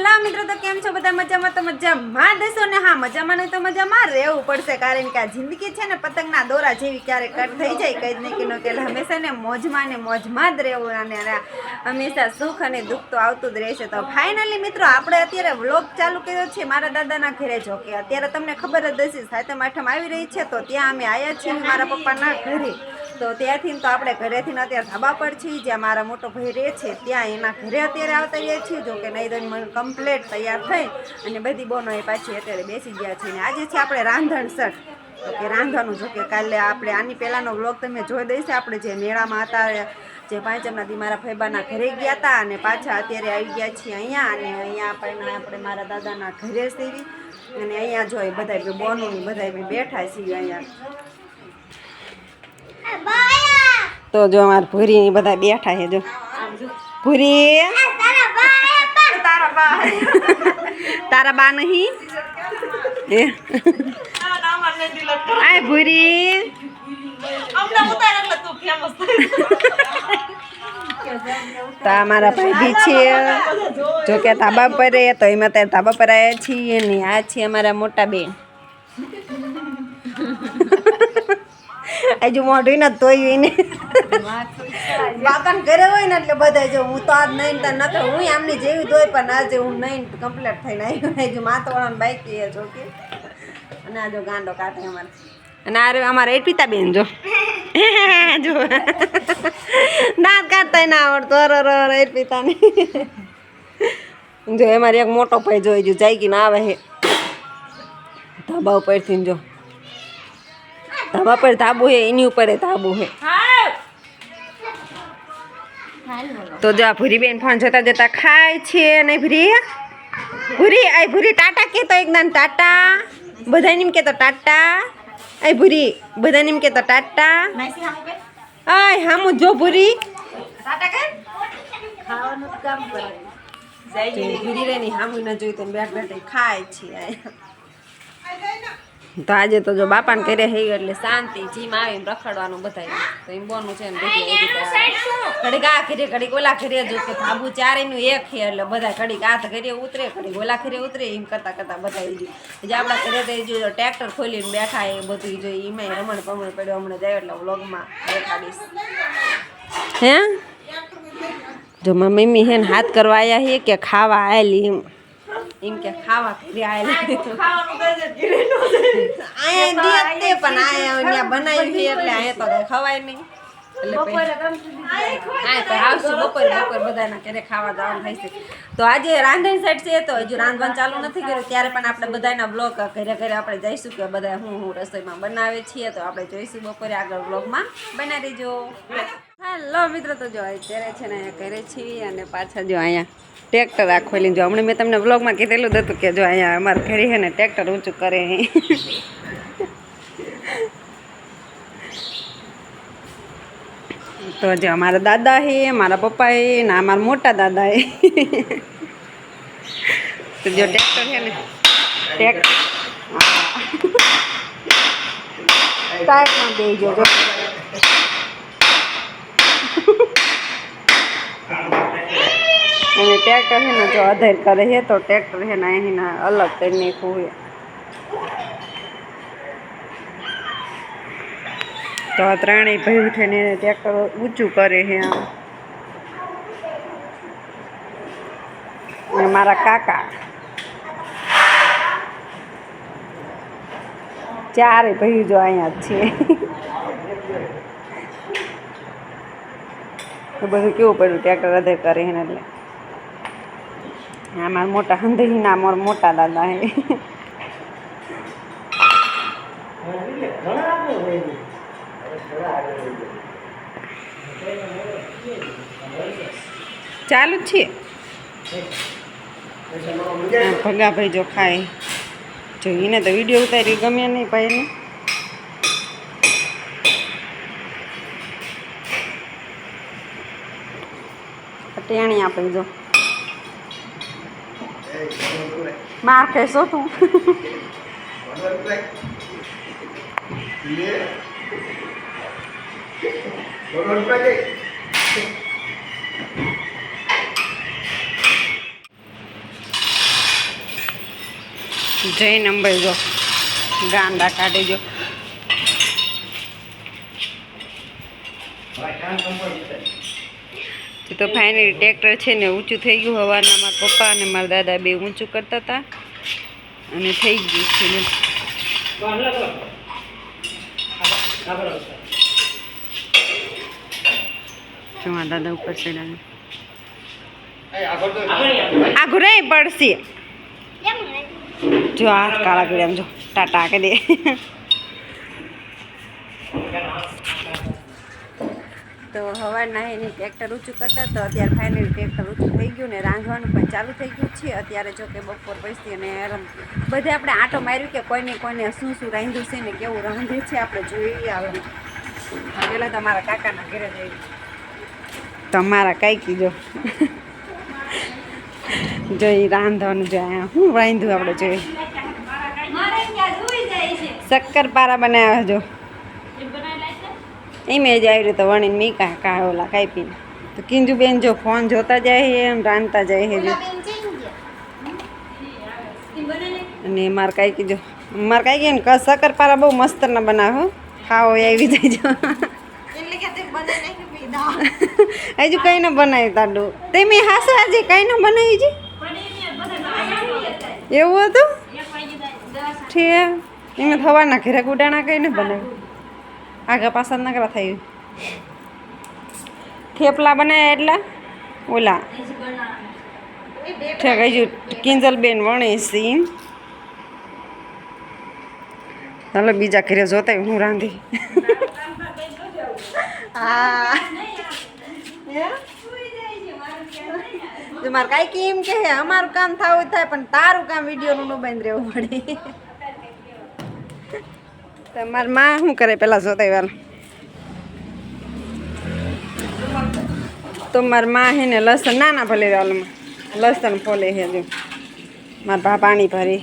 Hello મિત્રો, તો કેમ છો? બધા મજામાં? તો મજામાં દેશો ને. હા, મજામાં નહીં તો મજામાં રહેવું પડશે. કારણ કે આ જિંદગી છે ને, પતંગના દોરા જેવી ક્યારેક કટ થઈ જાય, કઈ જ નહીં કે હંમેશા ને મોજમાં ને મોજમાં જ રહેવું અને હંમેશા સુખ અને દુઃખ તો આવતું જ રહેશે. તો ફાઇનલી મિત્રો, આપણે અત્યારે વ્લોગ ચાલુ કર્યો છે મારા દાદાના ઘરે. જો કે અત્યારે તમને ખબર જ હશે, સાતમ આઠમ આવી રહી છે, તો ત્યાં અમે આવ્યા છીએ મારા પપ્પાના ઘરે. તો ત્યાંથી તો આપણે ઘરેથી અત્યારે ધાબા પર છીએ, જ્યાં મારા મોટો ભાઈ રહે છે, ત્યાં એના ઘરે અત્યારે આવતા રહીએ છીએ જો કે નહીં તો કમ્પ્લેટ તૈયાર થઈ અને બધી બોનો એ પાછી અત્યારે બેસી ગયા છે ને આજે છે આપણે રાંધણ સટ તો કે રાંધવાનું, જો કે કાલે આપણે આની પહેલાંનો વ્લોગ તમે જોઈ દઈશે, આપણે જે મેળામાં હતા, જે પાંચમના દી મારા ફૈબાના ઘરે ગયા હતા અને પાછા અત્યારે આવી ગયા છીએ અહીંયા અને અહીંયા આપણે આપણે મારા દાદાના ઘરે સીવી અને અહીંયા જોઈ બધા બોનું બધા બેઠા છીએ અહીંયા. તો જો અમાર ભૂરી ની બધા બેઠા છે, જો. ભૂરી. તારા બા તારા બા નહીં? એ આય ભૂરી. તો અમારા ભાઈ બી છે. જો કે ધાબા પર રહે તો એમાં ત્યારે ધાબા પર આવ્યા છીએ ને આ છે અમારા મોટા બેન. હજુ મોઢું ને તોય ને બાપાને ઘરે હોય ને એટલે બધા જો હું તો આજ નહીં તો નકર, હું આમની જેવી ધોઈ, પણ આજે હું નહીં કમ્પ્લીટ થઈને આવી હજુ માથાવાળાને બાઈક એ જો કે. અને આ ગાંડો કાઢે અમારે. અને રહ્યો અમારે અર્પિતા બેન જો. જો. દાંત કાઢતા ના આવડતો, અર અર અર, અર્પિતાને. જો, એમાં એક મોટો ભાઈ જોઈ જો જાગીને આવે હે. ધાબા ઉપરથી જો. ધાબા પર ધાબુ હે એની ઉપર ધાબુ હે. તો જો આ ભૂરીબેન ફોન જોતા જોતા ખાય છે ને ભૂરી? ભૂરી આ ભૂરી ટાટા કે તો એકદમ ટાટા. બધાને એમ કે તો ટાટા. આય ભૂરી બધાને એમ કે તો ટાટા. આય હામુ જો ભૂરી. ટાટા કે ભૂરી રે ની હામું ન જોઈ તો બેઠ બેઠ ખાય છે આય. તો આજે તો જો બાપાને કરે હે એટલે શાંતિ જીમ આવીને રખડવાનું બધાય. તો એમ બોનું છે ને ઘડીક આ ખીરે ઘડીક ઓલા ખીરે જો કે ધાબુ ચારેયનું એક છે એટલે બધા ઘડીક આ ઘરે ઉતરે ઘડીક ઓલા ખીરે ઉતરે એમ કરતા કરતા બધા એ જે આપણા ઘરે તો જો ટ્રેક્ટર ખોલીને બેઠા એ બધું જો એમાં રમણ પમણ પડ્યો હમણાં જાય એટલે વ્લોગમાં દેખાડીશ. હે? જો મમ્મી હે ને હાથ કરવા આવ્યા છે કે ખાવા આવેલી એમ. એમ કે ખાવા પણ બનાવી છે એટલે અહીંયા તો ખવાય નહીં. એટલે તો આવશું બપોરે બપોર બધાના ઘરે ખાવા જવાનું તો આજે રાંધણ સાઈડ છે તો હજુ રાંધવાનું ચાલુ નથી કર્યું. ત્યારે પણ આપણે બધાના બ્લોગ ઘરે ઘરે આપણે જઈશું કે બધા હું હું રસોઈમાં બનાવે છીએ તો આપણે જોઈશું બપોરે આગળ બ્લોગમાં બનાવી દેજો હેલો મિત્રો, તો જો અત્યારે છે ને અહીંયા ઘરે છીએ અને પાછા જો અહીંયા ટ્રેક્ટર રાખવેલી જો. હમણાં મેં તમને બ્લોગમાં કીધેલું હતું કે જો અહીંયા અમારા ઘરે છે ને ટ્રેક્ટર ઊંચું કરે તો જો અમારા દાદા હે, મારા પપ્પા હે ને અમારા મોટા દાદા હે. તો જો ટ્રેક્ટર છે ને, ટ્રેક્ટર. બે જો. અને ટ્રેક્ટર છે ને, જો અધેર કરે છે, તો ટ્રેક્ટર છે ને અહીંના અલગ કરી છે તો આ ત્રણેય ભાઈ ઉઠીને ટ્રેક્ટર ઊંચું કરે છે આમ. મારા કાકા. ચારે ભાઈ જો અહીંયા જ છે. તો બધું કેવું પડ્યું? ટ્રેક્ટર અધે કરીને એટલે. આમાં મોટા હંધીના મારા મોટા દાદા હે. ચાલુ જ છે. ભગાભાઈ જો ખાય. જોઈને તો વીડિયો ઉતારી ગમે નહીં ભાઈ ટેણી આપી જો. માર ખેસો તું. જૈન નંબર જો. ગાંડા કાઢી જો. તે ફાઇનલી ટ્રેક્ટર છે ને ઊંચું થઈ ગયું. હવાના મારા પપ્પા અને મારા દાદા બે ઊંચું કરતા હતા. અને થઈ ગયું છે ને. જો મારા દાદા ઉપર ચડ્યા આગળ નહીં પડશે. જો હાથ કાળા આમ જો. ટાટા કે દે. તો હવાના એની ટ્રેક્ટર ઊંચું કરતા તો અત્યારે ફાઇનલી ટ્રેક્ટર ઊંચું થઈ ગયું ને રાંધવાનું પણ ચાલુ થઈ ગયું છે. અત્યારે જો કે બપોર પૈસી અને રમ બધે આપણે આંટો માર્યું કે કોઈને કોઈને શું શું રાંધ્યું છે ને કેવું રાંધે છે આપણે જોઈએ આવે પહેલાં તમારા કાકાના ઘરે જઈએ તમારા કઈ કીધો જોઈ રાંધવાનું જોઈએ હું શું રાંધ્યું આપણે જોઈએ. શક્કરપારા બનાવ્યા જો. એમ જ આવી તો વણીને મીકા કા ઓલા કાપીને. તો કિંજુબેન જો ફોન જોતા જાય એમ રાંધતા જાય જો. અને મારે કાંઈ કીધું મારે કાંઈ કીધું ને શક્કરપારા બહુ મસ્ત ના બનાવો ખાવો આવી જાય જો. હજુ કઈ ન બનાવી તાડું. તમે હાસો આજે કઈ ન બનાવી છે એવું હતું? ઠીક. એમને થવાના ઘરે ગુડાણા કઈ ન બનાવ્યું. આગા પાછળ નકરા થયું થેપલા બનાવ્યા એટલા? ઓલા. ઠેક, હજુ કિંજલબેન વણીશી ચાલો બીજા ઘરે જોતા હું રાંધી. હા. મારે કાંઈ કેમ કે અમારું કામ થવું થાય, પણ તારું કામ વિડીયોનું ન બંધ રહેવું પડે. તમારી માં શું કરે પેલા જોતા વાળા તો મારી માં હે ને લસણ ના ના ભલે વાલમાં લસણ ફોલે હે જો. મારા ભા પાણી ભરી.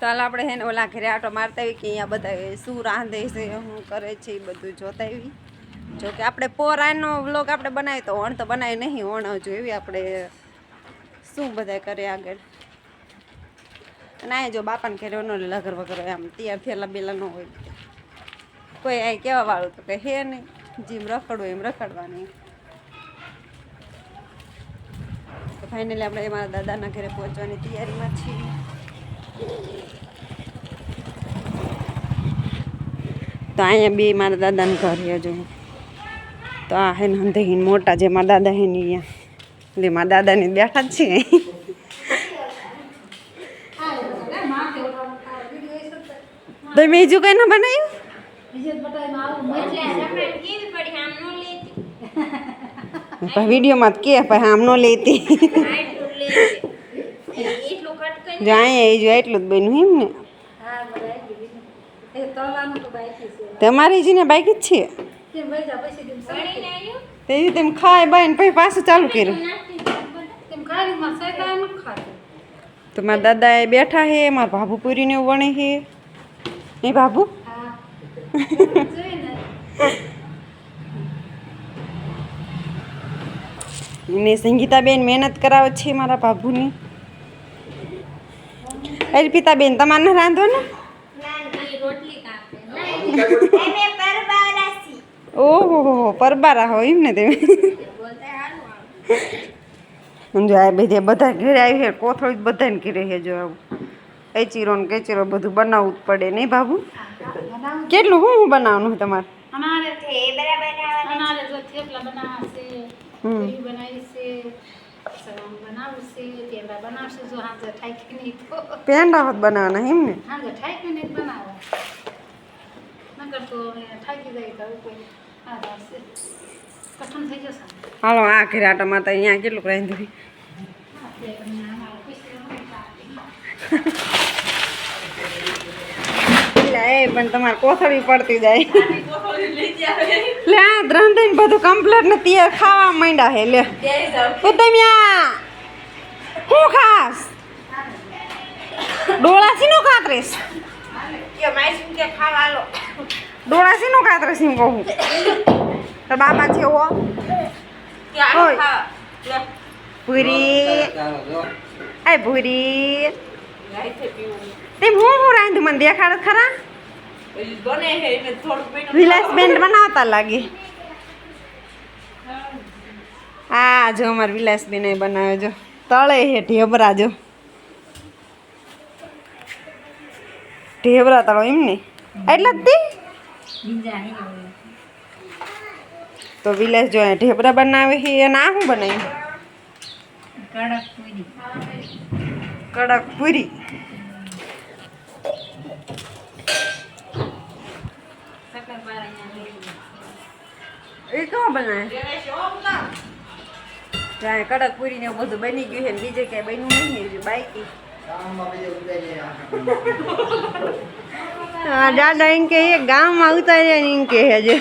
ચાલ આપણે હે ને ઓલા ઘરે આટો મારતા આવી કે અહીંયા બધા શું રાંધે છે, શું કરે છે એ બધું જોતા આવી જો કે આપણે પોરાનો વ્લોગ આપણે બનાવી તો ઓણ તો બનાવી નહીં, ઓણ જોઈ આપણે શું બધા કરે આગળ. અને આ જો બાપાને ઘેર નો લગર વગર હોય આમ, તૈયાર થયેલા બેલા ન હોય કોઈ આ કેવા વાળું તો કે હે નહીં, જેમ રખડવું એમ રખડવાની. તો ફાઇનલી આપણે મારા દાદાના ઘરે પહોંચવાની તૈયારીમાં છીએ. તો અહીંયા બે મારા દાદાનું ઘર હજુ. તો આ હે ને મોટા જે મારા દાદા હે ને અહીંયા. એટલે મારા દાદાને બેઠા જ છે તમે બીજું કઈ ના બનાવ્યું વિડીયોમાં કે ભાઈ આમ નો લેતી. જો અહીંયા એ જો એટલું જ બન્યું એમ ને. તમારી જીને ને બાઈક જ છે? તે તેમ ખાય બાય ને પછી પાછું ચાલુ કર્યું. તો મારા દાદા એ બેઠા હે મારા ભાભુ પૂરીને એવું વણે છે નહીં બાબુ? ને સંગીતાબેન મહેનત કરાવે છે મારા બાબુની. અર્પિતાબેન તમારે રાંધો ને? ઓહો પરબારા હોય એમ ને તમે જો આ બધે બધા ઘરે આવી છે કોથળી બધાને ઘરે છે જો આવું. કચીરો ને કચીરો બધું બનાવવું જ પડે નહીં બાબુ? કેટલું શું હું બનાવવાનું છે તમારે? તો પેંડા હોત બનાવવાના એમ ને? હાજર ઠાકી નહીં બનાવો નકર તો હવે ઠાકી જાય તો હવે કોઈ આ આવશે કઠણ થઈ જશે હાલો આ ઘરે આટા માતા અહીંયા કેટલું રાંધ્યું હા, તે તમને અમારે પૈસા હોય તો આપી. એટલે એ પણ તમારે કોથળી પડતી જાય. લે, આ રાંધીને બધું કમ્પ્લીટ ને તૈયાર ખાવા માંડ્યા હે લે. ઉતમ્યા હું ખાસ? ડોળા સીનો કાતરેસ ડોળા સીનો કાતરેસ એમ કહું. તાર બાપા છે ઓ ઓય. પૂરી ચાલો જો આય પૂરી તે હું હું રાંધું, મને દેખાડ ખરા? વિલાસબેન બનાવતા લાગે. હા. જો અમારે વિલાસબેન બનાવે જો. તળે હે ઢેબરા જો. ઢેબરા તળો એમ ને? એટલે જ તી. વિલાસ જો ઢેબરા બનાવે છે અને આ શું બનાવ્યું? કડક પૂરી. કડક પૂરી શક્કરપારા અહીંયા લઈ લીધી. એ કેવો બનાવે? ત્યાં કડક પૂરી ને બધું બની ગયું છે ને બીજે ક્યાંય બન્યું નહીં હા દાદા એમ કે ગામમાં ઉતાર્યા ને એમ કે હજે.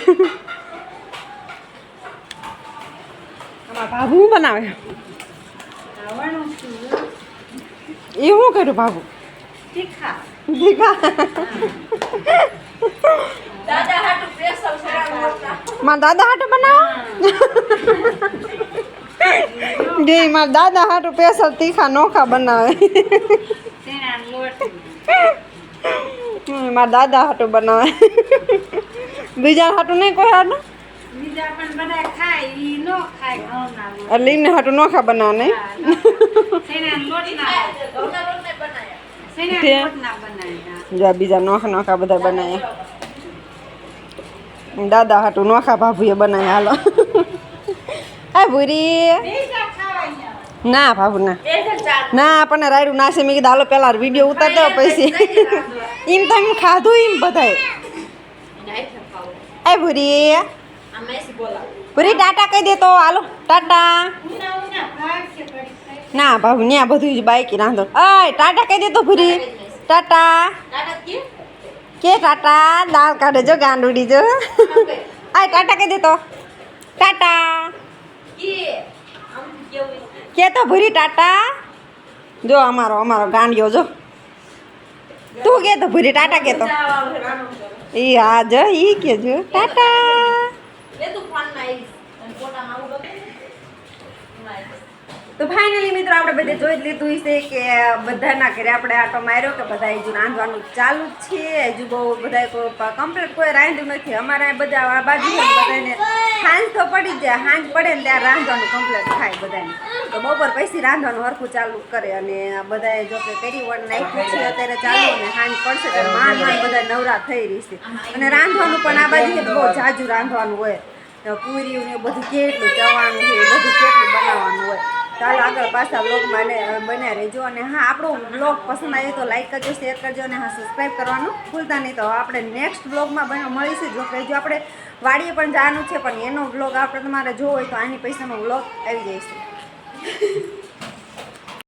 ભાભુ બનાવે? એ શું કર્યું ભાભુ? તીખા. મારા દાદા હાટું બનાવો? જે મારા દાદા હાટું પેસર તીખા નોખા બનાવે. મારા દાદા હાટું બનાવે. બીજા હાટું નહીં કોઈ હાટું? બીજા પણ બધા ખાય ઈ નો ખાય ઘઉંના લોટ. એટલે એમને હાટું નોખા બનાવે નહીં? બીજા નોખા નોખા બધા બનાવ્યા. દાદા હાટું નોખા ભાભુએ બનાવ્યા હાલો. આ ભૂરી. ના, ભાભુ, ના. ના, આપણને રાયડું નાશે મેં કીધું, હાલો, પેલા વીડિયો ઉતારતો પછી એમ તો એમ ખાધું એમ બધાય. એ ભૂરી. ભૂરી ટાટા કહી દે તો, હાલો, ટાટા. છે. ના, ભાભુ, ન્યા બધું જ બાઈકી રાંધો. અય, ટાટા કહી દે તો ભૂરી. ટાટા. કે ટાટા, દાળ કાઢે જો, ગાંડુડી જો. આ ટાટા કહી દેતો ટાટા. કે તો ભૂરી ટાટા. જો અમારો અમારો ગાંડિયો જો. તું કે તો ભૂરી ટાટા કે તો. ઈ હા જો, ઈ કે જો. ટાટા. તો ફાઇનલી મિત્રો આપણે બધે જોઈ લીધું છે કે બધાના ઘરે આપણે આટો માર્યો કે બધા હજુ રાંધવાનું ચાલુ જ છે. હજુ બહુ બધા કમ્પ્લીટ કોઈ રાંધ્યું નથી. અમારે બધા બાજુ બધાને સાંજ તો પડી જાય. સાંજ પડે ને ત્યારે રાંધવાનું કમ્પ્લીટ થાય બધાને. તો બપોર પછી રાંધવાનું હરખું ચાલુ કરે અને બધાએ જો કે કરી વણ નાખ્યું છે, અત્યારે ચાલુ અને સાંજ પડશે ત્યારે માંડ બધા નવરા થઈ રહી છે. અને રાંધવાનું પણ આ બાજુ બહુ જાજુ રાંધવાનું હોય. પૂરી બધું કેટલું ચવાનું છે બધું કેટલું બનાવવાનું હોય. ચાલો આગળ પાછા બ્લોગમાં બન્યા રહેજો. અને હા, આપણો બ્લોગ પસંદ આવ્યો તો લાઈક કરજો શેર કરજો અને હા સબસ્ક્રાઈબ કરવાનું ભૂલતા નહીં. તો આપણે નેક્સ્ટ બ્લોગમાં મળીશું. જો કહેજો આપણે વાડીએ પણ જવાનું છે, પણ એનો બ્લોગ આપણે તમારે જોવો હોય તો આની પૈસાનો બ્લોગ આવી છે